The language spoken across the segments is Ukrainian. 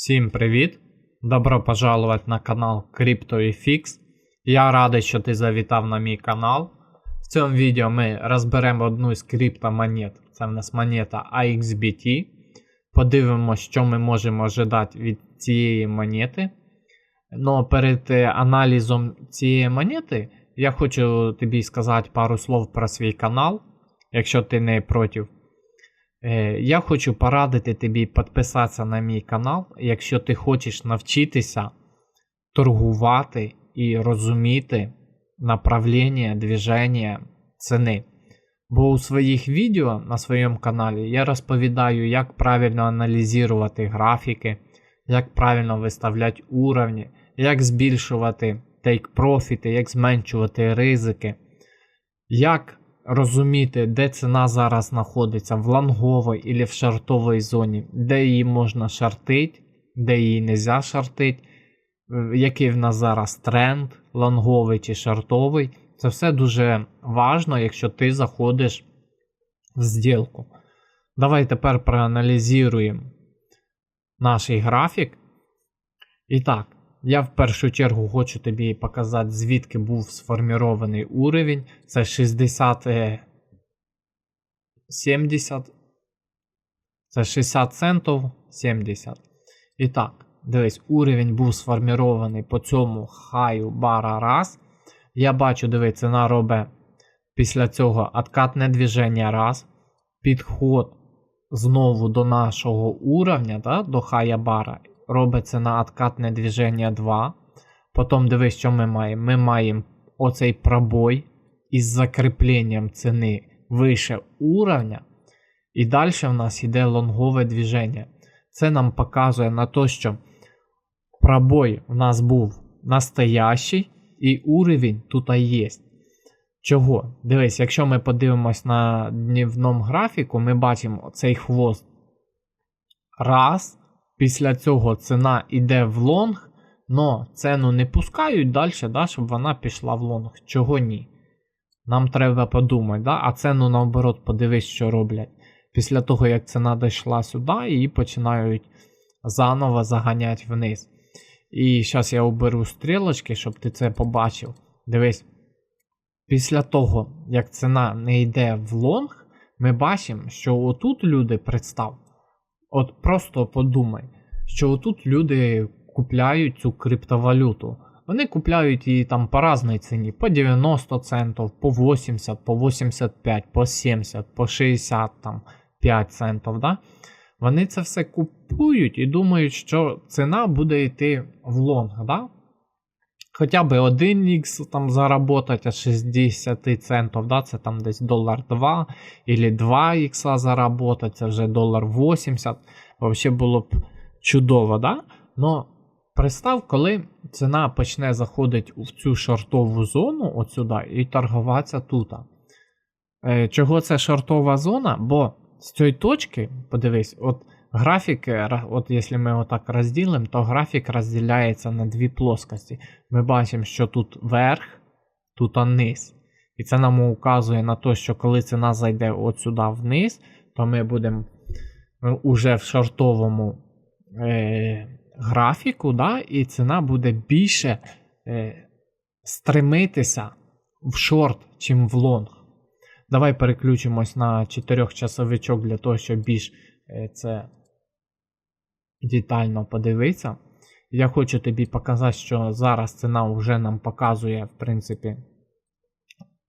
Всім привіт! Добро пожаловать на канал CryptoFX. Я радий, що ти завітав на мій канал. В цьому відео ми розберемо одну з криптомонет. Це в нас монета AXBT. Подивимося, що ми можемо ожидати від цієї монети. Но перед е, аналізом цієї монети я хочу тобі сказати пару слов про свій канал, якщо ти не проти. Е, Я хочу порадити тобі підписатися на мій канал, якщо ти хочеш навчитися торгувати і розуміти направлення движення ціни. Бо у своїх відео на своєму каналі я розповідаю, як правильно аналізувати графіки, як правильно виставляти уровні, як збільшувати тейк-профіти, як зменшувати ризики, як розуміти, де ціна зараз знаходиться, в лонговій або в шартовій зоні, де її можна шартити, де її не можна шартити, який в нас зараз тренд, лонговий чи шартовий. Це все дуже важно, якщо ти заходиш в зділку. Давай тепер проаналізуємо наш графік. І так, я в першу чергу хочу тобі показати, звідки був сформірований уровень. Це 60 е, 70. Це 60 центів 70. І так, дивись, уровень був сформірований по цьому хаю бара раз. Я бачу, дивись, ціна робить після цього откатне движення раз. Підход знову до нашого уровня, да, до хая бара робиться на откатне движення 2. Потім дивись, що ми маємо. Ми маємо оцей пробой із закріпленням ціни вище уровня. І далі в нас йде лонгове движення. Це нам показує на те, що пробой у нас був настоящий, і уровень тут є. Чого? Дивись, якщо ми подивимось на днівному графіку, ми бачимо цей хвост. Раз. Після цього ціна йде в лонг, но ціну не пускають далі, да, щоб вона пішла в лонг. Чого ні? Нам треба подумати, да? а ціну наоборот, подивись, що роблять. Після того, як ціна дійшла сюди, її починають заново заганяти вниз. І зараз я оберу стрілочки, щоб ти це побачив. Дивись. Після того, як ціна не йде в лонг, ми бачимо, що отут люди представ. От просто подумай, що отут люди купляють цю криптовалюту. Вони купляють її там по різній ціні, по 90 центів, по 80, по 85, по 70, по 60, там, 5 центів. Да? Вони це все купують і думають, що ціна буде йти в лонг. Да? Хоча б 1х там заработать от 60 центів, да, це там десь долар 2 или 2 х заработать, це вже долар 80. Взагалі було б чудово, да? Но представ, коли ціна почне заходити в цю шортову зону от і торгуватися тут. Е, чого це шортова зона? Бо з цієї точки, подивись, от Графік, от якщо ми його так розділимо, то графік розділяється на дві плоскості. Ми бачимо, що тут верх, тут низ. І це нам указує на те, що коли ціна зайде от сюди вниз, то ми будемо уже в шортовому е, графіку, да, і ціна буде більше е, стремитися в шорт, чим в лонг. Давай переключимось на 4 часовичок для того, щоб більш е, це детально подивитися. Я хочу тобі показати, що зараз ціна вже нам показує, в принципі,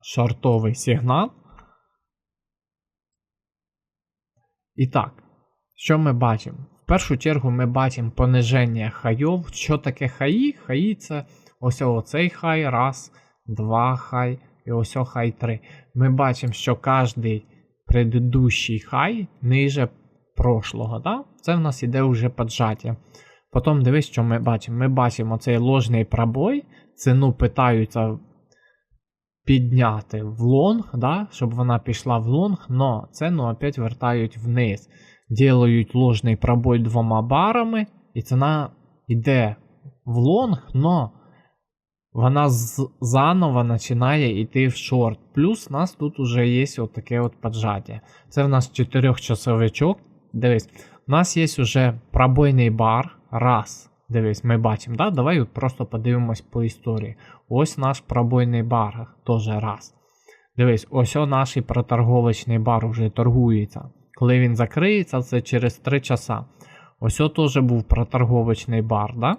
шортовий сигнал. І так, що ми бачимо? В першу чергу ми бачимо пониження хайов. Що таке хаї? Хаї це ось оцей хай, раз, два хай і ось хай 3. Ми бачимо, що кожний предыдущий хай ниже прошлого. Да? Це в нас іде вже поджаття. Потім дивись, що ми бачимо. Ми бачимо цей ложний пробой, ціну питаються підняти в лонг, да? щоб вона пішла в лонг, но ціну опять вертають вниз. Ділають ложний пробой двома барами, і ціна йде в лонг, но вона заново починає йти в шорт. Плюс у нас тут вже є таке от поджаття. Це в нас 4 часовичок. Дивись, у нас є вже пробойний бар, раз. Дивись, ми бачимо, да? давай просто подивимось по історії. Ось наш пробойний бар, теж раз. Дивись, ось о наш проторговочний бар вже торгується. Коли він закриється, це через 3 часа. Ось о теж був проторговочний бар. Да?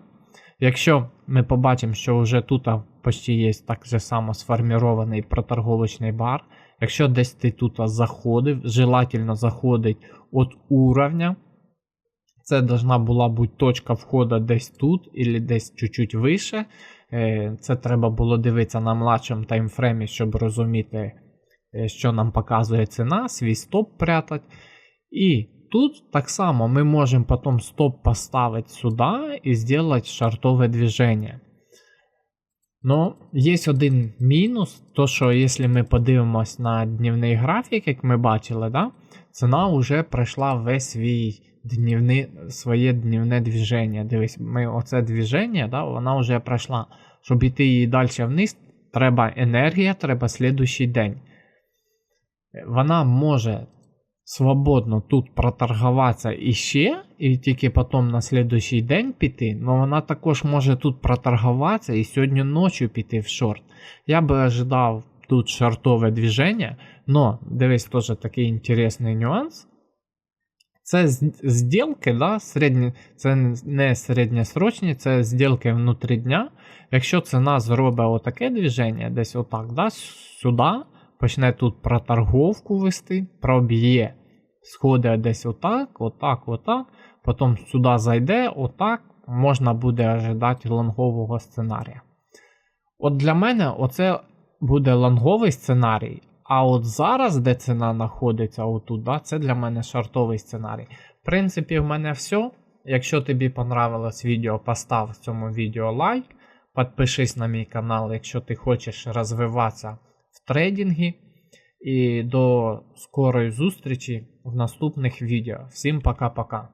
Якщо ми побачимо, що вже тут почти є так же само сформірований проторговочний бар, якщо десь ти тут заходив, желательно заходить від уровня, це должна була бути точка входу десь тут, або десь чуть-чуть вище. Е, Це треба було дивитися на младшому таймфреймі, щоб розуміти, е, що нам показує ціна, свій стоп прятати. І тут так само ми можемо потім стоп поставити сюди і зробити шартове движення. Ну, є один мінус, то що якщо ми подивимось на днівний графік, як ми бачили, да, ціна вже пройшла весь свій днівний, своє днівне движення. Дивись, ми оце движення, да, вона вже пройшла. Щоб йти її далі вниз, треба енергія, треба слідущий день. Вона може свободно тут проторгуватися іще, і тільки потім на слідущий день піти, але вона також може тут проторгуватися і сьогодні ночі піти в шорт. Я би ожидав тут шортове движення, але дивись теж такий інтересний нюанс. Це зділки, да, середні, це не середньосрочні, це зділки внутрі дня. Якщо ціна зробить отаке движення, десь отак, да, сюди, почне тут проторговку вести, проб'є, сходить десь отак, отак, отак, потім сюди зайде, отак, можна буде ожидати лонгового сценарія. От для мене оце буде лонговий сценарій. А от зараз, де ціна знаходиться отут, да, це для мене шартовий сценарій. В принципі, в мене все. Якщо тобі понравилось відео, постав цьому відео лайк. Підпишись на мій канал, якщо ти хочеш розвиватися в. І до скорої зустрічі в наступних відео. Всім пока-пока.